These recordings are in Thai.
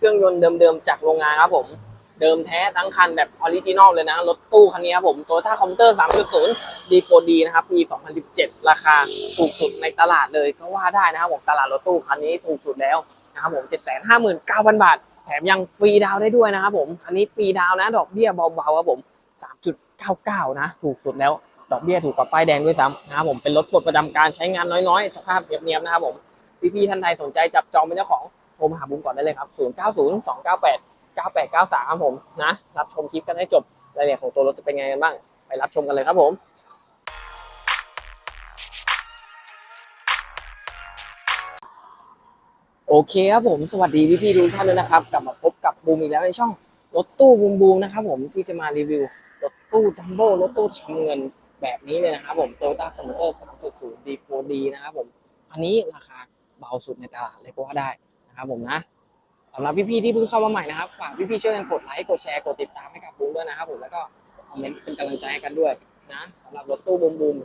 เครื่องยนต์เดิมๆจากโรงงานครับผม เดิมแท้ทั้งคันแบบออริจินอลเลยนะ รถตู้คันนี้ครับผม Toyota Commuter 3.0 D4D นะครับ ปี 2017 ราคาถูกสุดในตลาดเลยก็ว่าได้นะครับผมตลาดรถตู้คันนี้ถูกสุดแล้วนะครับผม759,000 บาท แถมยังฟรีดาวได้ด้วยนะครับผมคันนี้ฟรีดาวนะ ดอกเบี้ยเบาๆครับผม 3.99 นะ ถูกสุดแล้ว ดอกเบี้ยถูกกว่าป้ายแดงด้วยซ้ำนะครับผม เป็นรถปลดประจำการใช้งานน้อยๆ สภาพเนียบๆนะครับผม พี่ๆท่านใดสนใจจับจองเป็นเจ้าของ ทรมาหาบุ้มก่อนได้เลยครับ 090 298 9893ครับผมนะรับชมคลิปกันให้จบรายละเอียดของตัวรถจะเป็นไงกันบ้าง ไปรับชมกันเลยครับผมโอเคครับผมสวัสดีพี่ๆทุกท่านด้วยนะครับ กลับมาพบกับบูมอีกแล้วในช่องรถตู้บูมบูมนะครับผมที่จะมารีวิวรถตู้จัมโบ้รถตู้ทำเงินแบบนี้เลยนะครับผม Toyota Commuter 3.0 D4D นย์ดีโฟดีนะครับผมคันนี้ราคาเบาสุดในตลาดเลยก็ว่าได้ นะครับผมนะสำหรับพี่ๆที่เพิ่งเข้ามาใหม่นะครับฝากพี่ๆช่วยกันกดไลค์กดแชร์กดติดตามให้กับบูมด้วยนะครับผมแล้วก็คอมเมนต์เป็นกำลังใจให้กันด้วยนะสำหรับรถตู้บูมบูม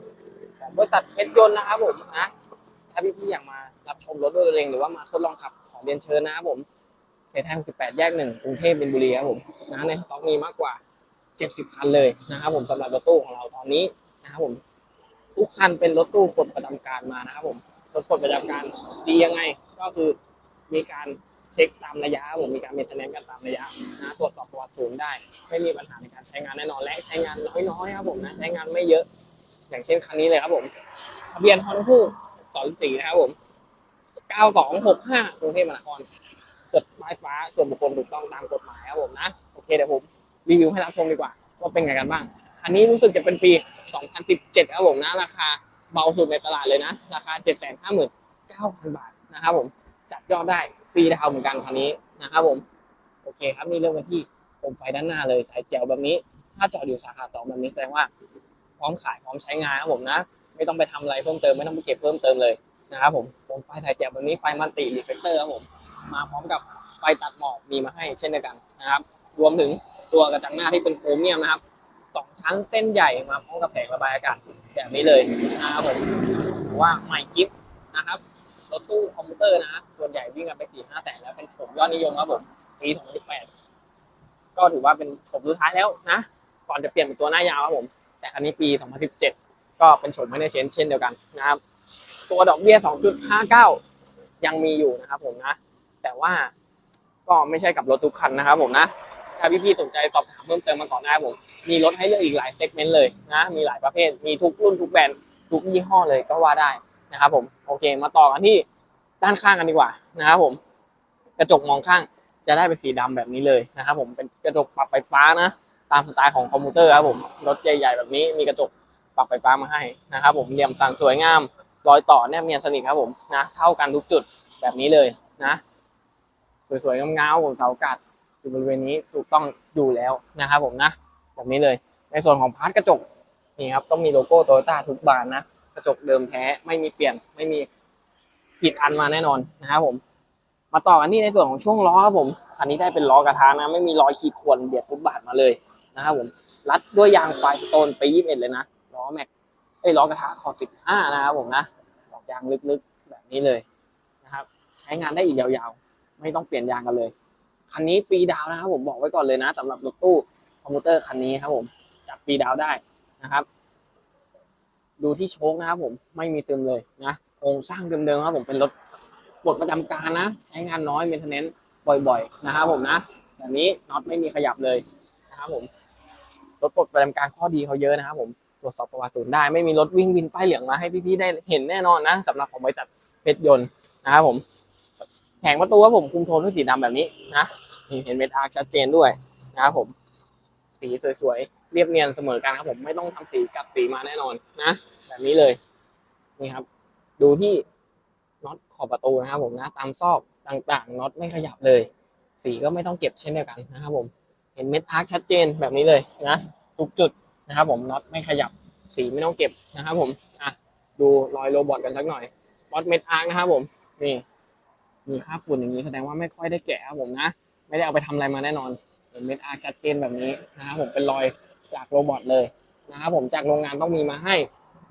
ของบริษัทเพชรยนต์นะครับผมนะถ้าพี่ๆอยากมารับชมรถด้วยตัวเองหรือว่ามาทดลองขับขอเรียนเชิญนะครับผมเสถาน18แยกหนึ่งกรุงเทพบินบุรีครับผมนะในสต็อกมีมากกว่า 70 คันเลยนะครับผมสำหรับรถตู้ของเราตอนนี้นะครับผมทุกคันเป็นรถตู้ปลดประจำการมานะครับผมรถปลดประจำการดียังไงก็คือ มีการเช็คตามระยะผมมีการเมนเทนแนนกันตามระยะนะตรวจสอบประวัติศูนย์ได้ ไม่มีปัญหาในการใช้งานแน่นอนและใช้งานน้อยๆครับผมนะใช้งานไม่เยอะ อย่างเช่นคันนี้เลยครับผมทะเบียนฮอนคู่สอนสีนะครับผม9265กห้ากรุงเทพมหานครจดป้ายฟ้าส่วนบุคคลถูกต้องตามกฎหมายครับผมนะโอเคเดี๋ยวผมรีวิวให้รับชมดีกว่าว่าเป็นไงกันบ้างคันนี้รู้สึกจะเป็นปี 2017ครับผมนะราคาเบาสุดในตลาดเลยนะ ราคา 759,000 บาทนะครับผม จัดยอดได้ฟรีดาวน์เหมือนกันคันนี้นะครับผมโอเคครับนี่เริ่มกันที่โคมไฟด้านหน้าเลยสายแจ๋วแบบนี้ ถ้าจอดอยู่สาขาสองแบบนี้แสดงว่า พร้อมขายพร้อมใช้งานครับผมนะ ไม่ต้องไปทำอะไรเพิ่มเติมไม่ต้องไปเก็บเพิ่มเติมเลยนะครับผมโคมไฟสายแจ๋วแบบนี้ไฟมันติรีเฟกเตอร์ครับผมมาพร้อมกับไฟตัดหมอกมีมาให้เช่นเดียวกันนะครับ รวมถึงตัวกระจังหน้าที่เป็นโครเมียมนะครับสองชั้นเส้นใหญ่มาพร้อมกับแผงระบายอากาศแบบนี้เลยนะครับผมว่าใหม่กิฟต์นะครับ รถตู้คอมพิวเตอร์นะ ส่วนใหญ่วิ่งกันไปสี่ห้าแสนแล้วเป็นโฉมยอดนิยมครับผมปี2018ก็ถือว่าเป็นโฉมสุดท้ายแล้วนะ ก่อนจะเปลี่ยนเป็นตัวหน้ายาวครับผม แต่คันนี้ปี2017ก็เป็นโฉมไม่ได้เชนเช่นเดียวกันนะครับ ตัวดอกเบี้ย2.59ยังมีอยู่นะครับผมนะ แต่ว่าก็ไม่ใช่กับรถทุกคันนะครับผมนะถ้าพี่ๆสนใจสอบถามเพิ่มเติมมาก่อนได้ครับผม มีรถให้เลือกอีกหลายเซกเมนต์เลยนะ มีหลายประเภท มีทุกรุ่นทุกแบรนด์ทุกยี่ห้อเลยก็ว่าได้ นะครับผมโอเค มาต่อกันที่ด้านข้างกันดีกว่านะครับผม กระจกมองข้างจะได้เป็นสีดำแบบนี้เลยนะครับผมเป็นกระจกปรับไฟฟ้านะตามสไตล์ของคอมพิวเตอร์ครับผมรถใหญ่ ๆ แบบนี้มีกระจกปรับไฟฟ้ามาให้นะครับผมเหลี่ยมสันสวยงามรอยต่อแนบเนียนสนิทครับผมนะเท่ากันทุกจุดแบบนี้เลยนะ สวยๆงามๆผมเสาอากาศอยู่บริเวณนี้ถูกต้องอยู่แล้วนะครับผมนะ แบบนี้เลย ในส่วนของพาร์ทกระจกนี่ครับต้องมีโลโก้โตโยต้าทุกบานนะ กระจกเดิมแท้ไม่มีเปลี่ยนไม่มีผิดอันมาแน่นอนนะครับผม มาต่อกันที่ในส่วนของช่วงล้อครับผมคันนี้ได้เป็นล้อกระทะนะไม่มีรอยขีดข่วนเบียดฟุตบาทมาเลยนะครับผมรัดด้วยยางไฟสโตนไป21เลยนะล้อแม็กเอ้ล้อกระทะขอ15นะครับผมนะดอกยางลึกๆแบบนี้เลยนะครับ ใช้งานได้อีกยาวๆ ไม่ต้องเปลี่ยนยางกันเลยคันนี้ฟรีดาวนะครับผมบอกไว้ก่อนเลยนะสำหรับรถตู้คอมพิวเตอร์คันนี้ครับผมจับฟรีดาวได้นะครับ ดูที่โชคนะครับผมไม่มีซึมเลยนะโครงสร้างเดิมๆครับผมเป็นรถปลดประจำการนะ ใช้งานน้อยเมนเทนเนนซ์บ่อยๆ นะครับผมนะแบบนี้น็อตไม่มีขยับเลยนะครับผมรถปลดประจำการข้อดีเขาเยอะนะครับผมตรวจสอบประวัติศูนย์ได้ไม่มีรถวิ่งวินป้ายเหลืองมาให้พี่ๆได้เห็นแน่นอนนะสำหรับของบริษัทเพชรยนต์นะครับผมแผงประตูครับผมคุมโทนด้วยสีดำแบบนี้นะเห็นเมทอาร์ชัดเจนด้วยนะครับผม สีสวยๆ เรียบเนียนเสมอกันครับผมไม่ต้องทำสีกัดสีมาแน่นอนนะแบบนี้เลยนี่ครับ ดูที่น็อตขอบประตูนะครับ ผมนะตามซอกต่างๆน็อตไม่ขยับเลย สีก็ไม่ต้องเก็บเช่นเดียวกันนะครับ ผม เห็นเม็ดอาร์คชัดเจนแบบนี้เลยนะทุกจุดนะครับ ผมน็อตไม่ขยับสีไม่ต้องเก็บนะครับ ผมอะดูรอยโรบอทกันสักหน่อยสปอตเม็ดอาร์คนะครับ ผมนี่มีค่าบฝุ่นอย่างนี้แสดงว่าไม่ค่อยได้แกะครับผมนะ ไม่ได้เอาไปทำอะไรมาแน่นอนเห็นเม็ดอาร์คชัดเจนแบบนี้นะครับผมเป็นรอย จากโรบอทเลยนะครับผมจากโรงงานต้องมีมาให้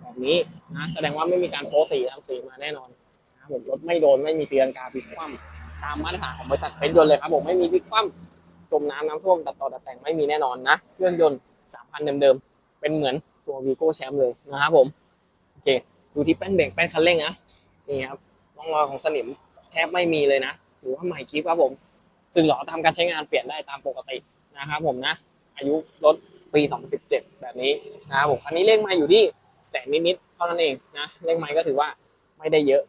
แบบนี้นะแสดงว่าไม่มีการโป๊สีทำสีมาแน่นอนนะครับผมรถไม่โดนไม่มีเตียงกาปิดคว่ำตามมาตรฐานของบริษัทเป็นยนต์เลยครับผมไม่มีพลิกคว่ำจมน้ำน้ำท่วมตัดต่อตัดแต่งไม่มีแน่นอนนะเครื่องยนต์สามพันเดิมๆเป็นเหมือนตัววีโก้แชมป์เลยนะครับผมโอเคดูที่แป้นเบรกแป้นคันเร่งนะนี่ครับร่องรอยของสนิมแทบไม่มีเลยนะถือว่าใหม่คลิปครับผมซึ่งหล่อตามการใช้งานเปลี่ยนได้ตามปกตินะครับผมนะ อายุรถ ปี 2017 แบบนี้นะครับผมคันนี้เลขไม้อยู่ที่แสนนิดๆเท่านั้นเองนะเลขไม้ก็ถือว่าไม่ได้เยอะ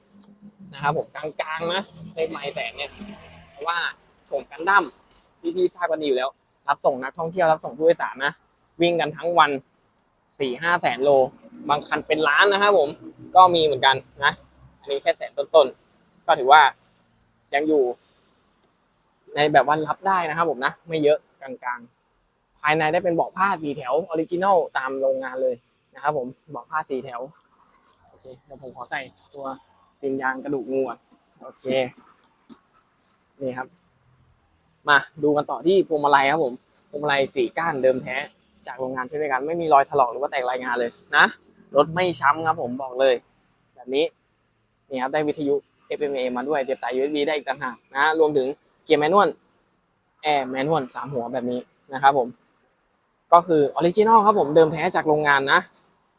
นะครับผมกลางๆนะเลขไม้แสนเนี่ยเพราะว่าโฉมกันดั้มพี่ๆทราบกันดีอยู่แล้ว รับส่งนักท่องเที่ยวรับส่งผู้โดยสารนะวิ่งกันทั้งวันสี่ห้าแสนโล บางคันเป็นล้านนะครับผมก็มีเหมือนกันนะ อันนี้แค่แสนต้นๆ ก็ถือว่ายังอยู่ ในแบบว่ารับได้นะครับผมนะ ไม่เยอะกลางๆายในได้เป็นเบาะผ้าสีแถวออริจินอลตามโรงงานเลยนะครับผมเบาะผ้าสีแถวโอเคเดี๋ยวผมขอใส่ตัวซินยางกระดูกงูโอเคนี่ครับ มาดูกันต่อที่พวงมาลัยครับผมพวงมาลัยสี่ก้านเดิมแท้จากโรงงานเช่นเดียวกันไม่มีรอยถลอกหรือว่าแตกรายงานเลยนะรถไม่ช้ำครับผมบอกเลย แบบนี้นี่ครับได้วิทยุ FMA มาด้วยเดียบสาย USB ได้อีกต่างหากนะรวมถึงเกียร์แมนนวลแอร์แมนนวลสามหัวแบบนี้นะครับผม ก็คือออริจินอลครับผมเดิมแท้จากโรงงานนะ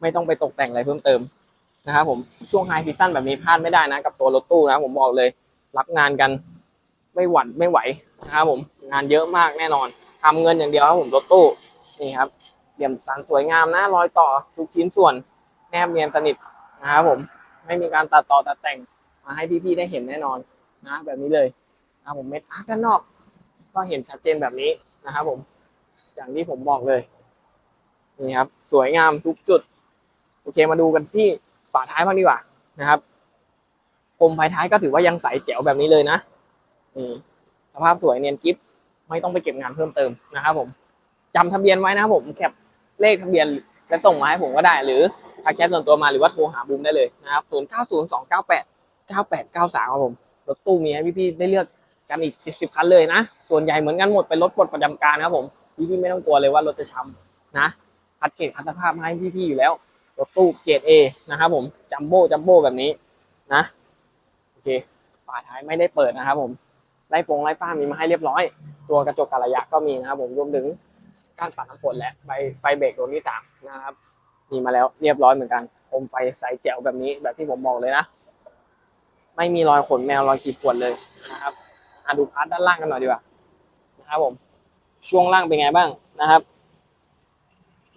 ไม่ต้องไปตกแต่งอะไรเพิ่มเติมนะครับผมช่วงไฮซีซั่นแบบนี้พลาดไม่ได้นะ กับตัวรถตู้นะผมบอกเลย รับงานกันไม่หวั่นไม่ไหวนะครับผมงานเยอะมากแน่นอนทำเงินอย่างเดียวครับผมรถตู้นี่ครับเหลี่ยมสันสวยงามนะรอยต่อทุกชิ้นส่วนแนบเนียนสนิทนะครับผมไม่มีการตัดต่อตัดแต่งมาให้พี่ๆได้เห็นแน่นอนนะแบบนี้เลยนะผมเม็ดอาร์ด้านนอก ก็เห็นชัดเจนแบบนี้นะครับผม อย่างที่ผมบอกเลย นี่ครับ สวยงามทุกจุด โอเคมาดูกันที่ฝาท้ายบ้างดีกว่านะครับคมภายท้ายก็ถือว่ายังใสแจ๋วแบบนี้เลยนะนี่สภาพสวยเนียนกิฟไม่ต้องไปเก็บงานเพิ่มเติมนะครับผมจำทะเบียนไว้นะครับผมแคปเลขทะเบียนและส่งมาให้ผมก็ได้ หรือทักแชทส่วนตัวมาหรือว่าโทรหาบูมได้เลยนะครับ0 9 0 2 9 8 9 8 9 3ครับผมรถตู้มีให้พี่ๆได้เลือกกันอีก70คันเลยนะ ส่วนใหญ่เหมือนกันหมดเป็นรถปลดประจำการครับผม พี่ๆไม่ต้องกลัวเลยว่ารถจะช้ำนะคัดเกรดคัดสภาพมาให้พี่ๆอยู่แล้วรถตู้เกรด A นะครับผมจัมโบ้จัมโบ้แบบนี้นะโอเคฝาท้ายไม่ได้เปิดนะครับผมไล่ฟงไล่ฟ้ามีมาให้เรียบร้อย ตัวกระจกกระยะก็มีนะครับผมรวมถึงการปัดน้ำฝนและไฟไฟเบรกตัวที่สามนะครับ มีมาแล้วเรียบร้อยเหมือนกันโคมไฟใสแจ๋วแบบนี้แบบที่ผมบอกเลยนะ ไม่มีรอยขนแมวรอยขีดข่วนเลยนะครับอะดูพาร์ทด้านล่างกันหน่อยดีกว่านะครับผม ช่วงล่างเป็นไงบ้างนะครับ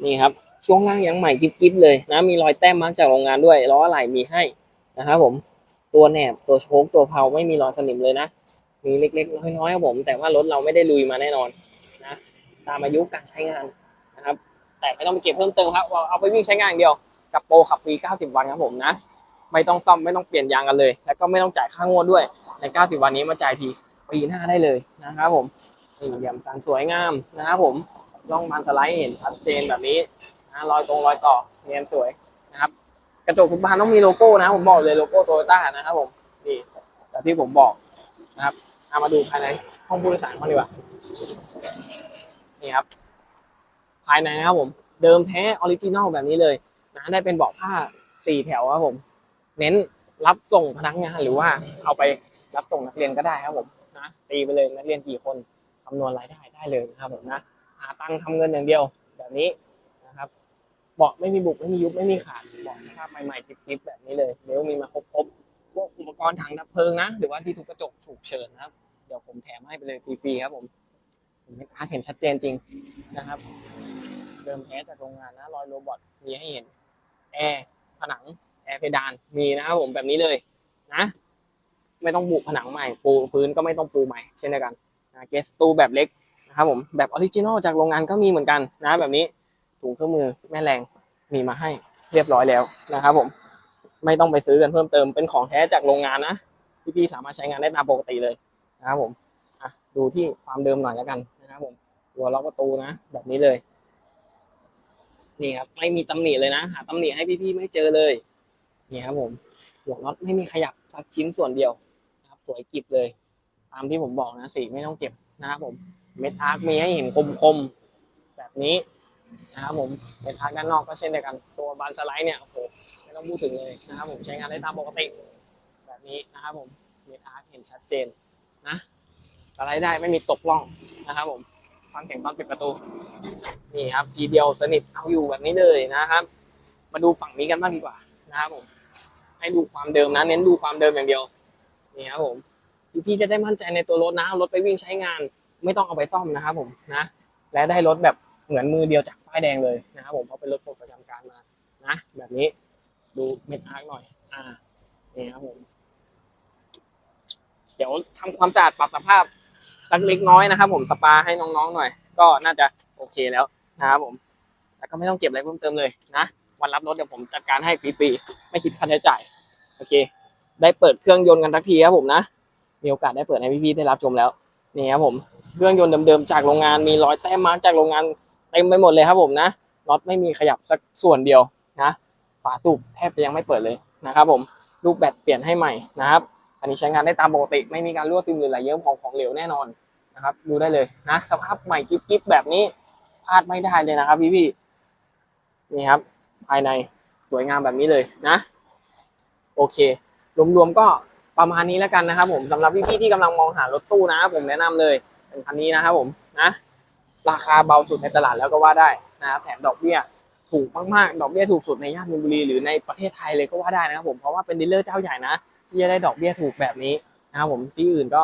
นี่ครับ ช่วงล่างยังใหม่กิ๊บๆเลยนะ มีรอยแต้มมาร์กจากโรงงานด้วยล้ออะไหล่มีให้นะครับผมตัวแหนบตัวโชคตัวเพลาไม่มีรอยสนิมเลยนะ มีเล็กๆน้อยๆครับผม แต่ว่ารถเราไม่ได้ลุยมาแน่นอนนะตามอายุการใช้งานนะครับ แต่ไม่ต้องไปเก็บเพิ่มเติมครับเอาเอาไปวิ่งใช้งานอย่างเดียวกับโปรขับฟรี 90 วันครับผมนะ ไม่ต้องซ่อมไม่ต้องเปลี่ยนยางกันเลย แล้วก็ไม่ต้องจ่ายค่างวดด้วยใน 90 วันนี้มาจ่ายทีปีหน้าได้เลยนะครับผม นี่เหลี่ยมสันสวยงามนะครับผมล่องมันสไลด์เห็นชัดเจนแบบนี้นะรอยตรงรอยต่อเนียนสวยนะครับ กระจกทุกบานต้องมีโลโก้นะผมบอกเลยโลโก้โตโยต้านะครับผมนี่แบบที่ผมบอกนะครับเอามาดูภายในห้องผู้โดยสารบ้าดีกว่านี่ครับ ภายในนะครับผม เดิมแท้ออริจินอลแบบนี้เลยนะได้เป็นเบาะผ้าสี่แถวครับผม เน้นรับส่งพนักงานหรือว่าเอาไปรับส่งนักเรียนก็ได้ครับผมนะตีไปเลยนักเรียนกี่คนำนวณรายได้ได้เลยนะครับผมนะหาตังค์ทำเงินอย่างเดียวแบบนี้นะครับเบาะไม่มีบุกไม่มียุบไม่มีขาดเบาะสภาพใหม่ๆกิ๊บๆแบบนี้เลยเดี๋ยวมีมาครบๆพวกอุปกรณ์ถังดับเพลิงนะ หรือว่าที่ทุบกระจกฉุกเฉินนะครับ เดี๋ยวผมแถมให้ไปเลยฟรีๆครับผมอาเห็นชัดเจนจริงนะครับ เดิมแท้จากโรงงานนะรอยโรบอทมีให้เห็นแอร์ผนังแอร์เพดานมีนะครับผมแบบนี้เลยนะ ไม่ต้องบุผนังใหม่ ปูพื้นก็ไม่ต้องปูใหม่ เช่นเดียวกัน เกสตูแบบเล็กนะครับผมแบบออริจินอลจากโรงงานก็มีเหมือนกันนะแบบนี้ถุงเครื่องมือแม่แรงมีมาให้เรียบร้อยแล้วนะครับผมไม่ต้องไปซื้อกันเพิ่มเติมเป็นของแท้จากโรงงานนะพี่ๆสามารถใช้งานได้ตามปกติเลยนะครับผมดูที่ความเดิมหน่อยแล้วกันนะครับผมตัวล็อกประตูนะ แบบนี้เลยนี่ครับไม่มีตำหนิเลยนะหาตำหนิให้พี่ๆไม่เจอเลยนี่ครับผมหัวน็อตไม่มีขยับสักชิ้นส่วนเดียวนะครับ สวยกริบเลย ตามที่ผมบอกนะสีไม่ต้องเก็บนะครับผมเม็ดอาร์คมีให้เห็นคมๆแบบนี้นะครับผมเม็ดอาร์คด้านนอกก็เช่นเดียวกันตัวบานสไลด์เนี่ยโอ้โหไม่ต้องพูดถึงเลยนะครับผมใช้งานได้ตามปกติแบบนี้นะครับผมเม็ดอาร์คเห็นชัดเจนนะสไลด์ได้ไม่มีตกล่องนะครับผมฟังเสียงตอนปิดประตูนี่ครับทีเดียวสนิทเอาอยู่แบบนี้เลยนะครับ มาดูฝั่งนี้กันบ้างดีกว่านะครับผมให้ดูความเดิมนะเน้นดูความเดิมอย่างเดียวนี่ครับผม พี่จะได้มั่นใจในตัวรถนะรถไปวิ่งใช้งาน ไม่ต้องเอาไปซ่อมนะครับผมนะและได้รถแบบเหมือนมือเดียวจากป้ายแดงเลยนะครับผมเพราะเป็นรถปลดประจำการมานะแบบนี้ดูเม็ดอาร์คหน่อย อ่านี่ครับผมเดี๋ยวทำความสะอาดปรับสภาพสักเล็กน้อยนะครับ ผมสปาให้น้องๆหน่อย ก็น่าจะโอเคแล้วนะครับผมแล้วก็ไม่ต้องเก็บอะไรเพิ่มเติมเลยนะวันรับรถเดี๋ยวผมจัดการให้ฟรีๆไม่คิดค่าใช้จ่ายโอเค ได้เปิดเครื่องยนต์กันทักทีครับผมนะ มีโอกาสได้เปิดให้พี่ๆได้รับชมแล้วนี่ครับผมเครื่องยนต์เดิมๆจากโรงงานมีรอยแต้มมาร์กจากโรงงานเต็มไปหมดเลยครับผมนะน็อตไม่มีขยับสักส่วนเดียวนะฝาสูบแทบจะยังไม่เปิดเลยนะครับผมลูกแบตเปลี่ยนให้ใหม่นะครับอันนี้ใช้งานได้ตามปกติ ไม่มีการรั่วซึมหรือไหลเยิ้มของของเหลวแน่นอนนะครับ ดูได้เลยนะ สภาพใหม่กิ๊บๆแบบนี้พลาดไม่ได้เลยนะครับ พี่ๆนี่ครับ ภายในสวยงามแบบนี้เลยนะ โอเค รวมๆก็ ประมาณนี้แล้วกันนะครับผมสำหรับพี่ๆที่กำลังมองหารถตู้นะ ผมแนะนำเลยเป็นคันนี้นะครับผมนะราคาเบาสุดในตลาดแล้วก็ว่าได้นะครับแถมดอกเบี้ยถูกมากๆดอกเบี้ยถูกสุดในย่านมีนบุรีหรือในประเทศไทยเลยก็ว่าได้นะครับผมเพราะว่าเป็นดีลเลอร์เจ้าใหญ่นะ ที่จะได้ดอกเบี้ยถูกแบบนี้นะครับผมที่อื่นก็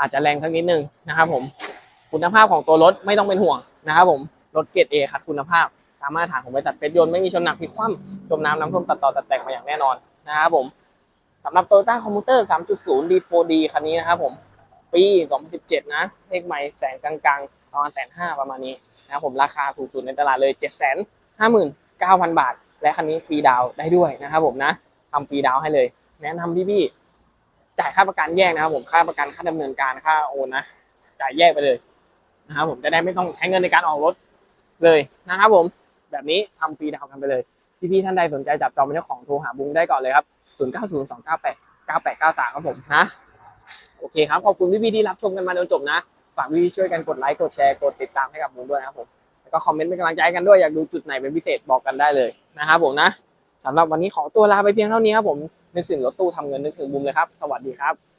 อาจจะแรงสักนิดนึงนะครับผมคุณภาพของตัวรถไม่ต้องเป็นห่วงนะครับผมรถเกรดเอคัดคุณภาพตามมาตรฐานของบริษัทเพชรยนต์ไม่มีชนหนักพลิกคว่ำจมน้ำน้ำท่วมตัดต่อตัดแต่งมาอย่างแน่นอนนะครับผม สำหรับ Toyota Commuter 3.0 D4D คันนี้นะครับผม ปี 2017 นะเลขใหม่แสนกลางๆ ประมาณแสนห้าประมาณนี้นะครับผมราคาถูกสุดในตลาดเลย 7 5 9 0 0 0 บาท และคันนี้ฟรีดาวน์ได้ด้วยนะครับผมนะทำฟรีดาวน์ให้เลย แนะนำพี่ๆจ่ายค่าประกันแยกนะครับผมค่าประกันค่าดำเนินการค่าโอนนะจ่ายแยกไปเลยนะครับผมจะได้ไม่ต้องใช้เงินในการออกรถเลยนะครับผมแบบนี้ทำฟรีดาวน์กันไปเลยพี่ๆท่านใดสนใจจับจองเป็นเจ้าของโทรหาบุ้งได้ก่อนเลยครับ 0 9 0 2 9 8 9 8 9 3ครับผมนะโอเคครับขอบคุณพี่ๆที่รับชมกันมาจนจบนะฝากพี่ๆช่วยกันกดไลค์กดแชร์กดติดตามให้กับผมด้วยนะครับผมแล้วก็คอมเมนต์เป็นกำลังใจกันด้วยอยากดูจุดไหนเป็นพิเศษบอกกันได้เลยนะครับผมนะสำหรับวันนี้ขอตัวลาไปเพียงเท่านี้ครับผมนึกถึงรถตู้ทำเงินนึกถึงบุมเลยครับ สวัสดีครับ